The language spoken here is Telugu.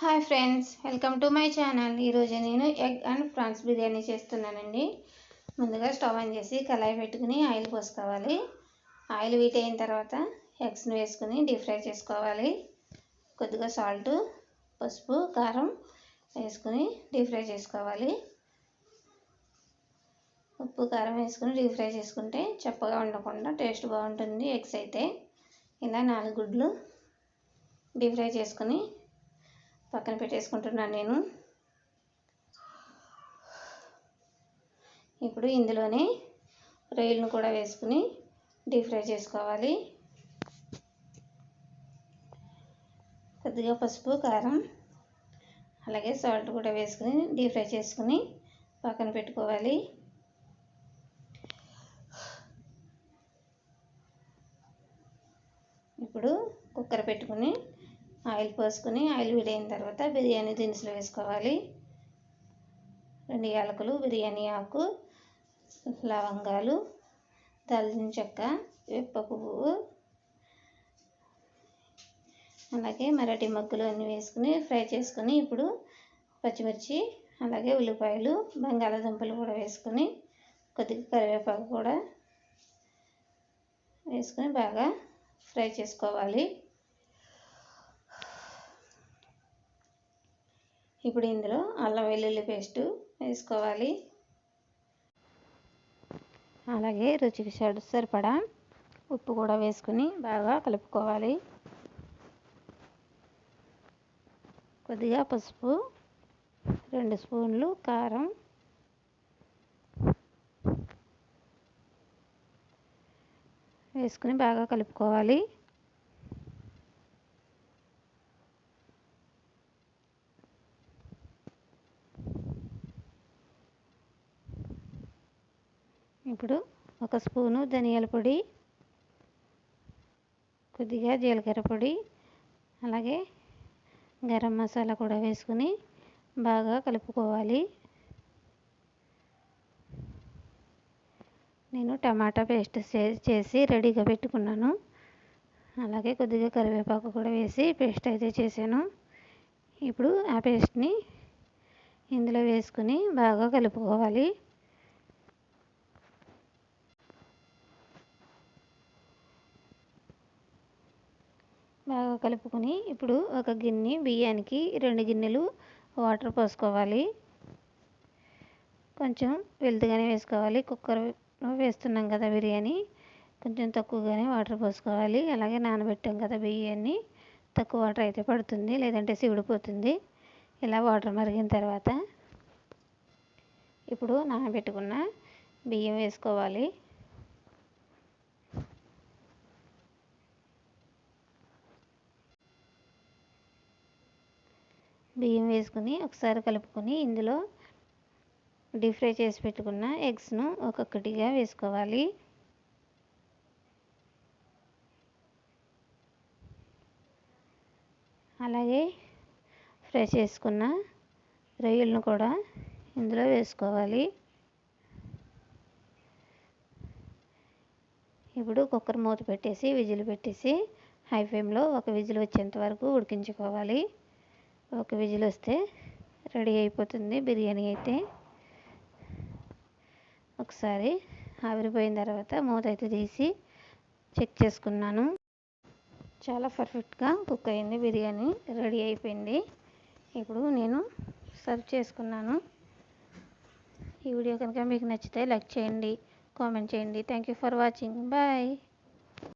Hi friends welcome to my channel ఈరోజు నేను ఎగ్ అండ్ ప్రాన్స్ బిర్యానీ చేస్తున్నానండి. ముందుగా స్టవ్ ఆన్ చేసి కళాయి పెట్టుకుని ఆయిల్ పోసుకోవాలి. ఆయిల్ వీట్ అయిన తర్వాత ఎగ్స్ని వేసుకుని డీప్ ఫ్రై చేసుకోవాలి. కొద్దిగా సాల్ట్ పసుపు కారం వేసుకుని డీప్ ఫ్రై చేసుకోవాలి. ఉప్పు కారం వేసుకుని డీప్ ఫ్రై చేసుకుంటే చప్పగా ఉండకుండా టేస్ట్ బాగుంటుంది. ఎగ్స్ అయితే ఇలా నాలుగు గుడ్లు డీప్ ఫ్రై చేసుకుని పక్కన పెట్టేసుకుంటున్నాను నేను. ఇప్పుడు ఇందులోనే రొయ్యలను కూడా వేసుకుని డీప్ ఫ్రై చేసుకోవాలి. కొద్దిగా పసుపు కారం అలాగే సాల్ట్ కూడా వేసుకుని డీప్ ఫ్రై చేసుకుని పక్కన పెట్టుకోవాలి. ఇప్పుడు కుక్కర్ పెట్టుకుని ఆయిల్ పోసుకుని ఆయిల్ వీడైన తర్వాత బిర్యానీ దినుసులు వేసుకోవాలి. రెండు యాలకులు బిర్యానీ ఆకు లవంగాలు దాల్చిన చెక్క వేప పువ్వు అలాగే మరాఠీ మగ్గులు అన్నీ వేసుకుని ఫ్రై చేసుకుని ఇప్పుడు పచ్చిమిర్చి అలాగే ఉల్లిపాయలు బంగాళాదుంపలు కూడా వేసుకొని కొద్దిగా కరివేపాకు కూడా వేసుకొని బాగా ఫ్రై చేసుకోవాలి. ఇప్పుడు ఇందులో అల్లం వెల్లుల్లి పేస్టు వేసుకోవాలి. అలాగే రుచికి సరిపడా ఉప్పు కూడా వేసుకుని బాగా కలుపుకోవాలి. కొద్దిగా పసుపు రెండు స్పూన్లు కారం వేసుకుని బాగా కలుపుకోవాలి. ఇప్పుడు ఒక స్పూను ధనియాల పొడి కొద్దిగా జీలకర్ర పొడి అలాగే గరం మసాలా కూడా వేసుకుని బాగా కలుపుకోవాలి. నేను టమాటా పేస్ట్ చేసి రెడీగా పెట్టుకున్నాను. అలాగే కొద్దిగా కరివేపాకు కూడా వేసి పేస్ట్ అయితే చేశాను. ఇప్పుడు ఆ పేస్ట్ని ఇందులో వేసుకుని బాగా కలుపుకోవాలి. బాగా కలుపుకొని ఇప్పుడు ఒక గిన్నె బియ్యానికి రెండు గిన్నెలు వాటర్ పోసుకోవాలి. కొంచెం వెళ్తుగానే వేసుకోవాలి. కుక్కర్ వేస్తున్నాం కదా బిర్యానీ. కొంచెం తక్కువగానే వాటర్ పోసుకోవాలి. అలాగే నానబెట్టాం కదా బియ్యాన్ని. తక్కువ వాటర్ అయితే పడుతుంది లేదంటే సివిడిపోతుంది ఇలా వాటర్ మరిగిన తర్వాత ఇప్పుడు నానబెట్టుకున్న బియ్యం వేసుకోవాలి. బియ్యం వేసుకుని ఒకసారి కలుపుకొని ఇందులో డీప్ ఫ్రై చేసి పెట్టుకున్న ఎగ్స్ను ఒక్కొక్కటిగా వేసుకోవాలి. అలాగే ఫ్రై చేసుకున్న రొయ్యలను కూడా ఇందులో వేసుకోవాలి. ఇప్పుడు కుక్కర్ మూత పెట్టేసి విజిల్ పెట్టేసి హై ఫ్లేమ్లో ఒక విజిల్ వచ్చేంత వరకు ఉడికించుకోవాలి. ఒక విజిల్ వస్తే రెడీ అయిపోతుంది బిర్యానీ అయితే. ఒకసారి ఆవిరిపోయిన తర్వాత మూత అయితే తీసి చెక్ చేసుకున్నాను. చాలా పర్ఫెక్ట్గా కుక్ అయింది బిర్యానీ రెడీ అయిపోయింది. ఇప్పుడు నేను సర్వ్ చేసుకున్నాను. ఈ వీడియో కనుక మీకు నచ్చితే లైక్ చేయండి కామెంట్ చేయండి. Thank you for watching. Bye.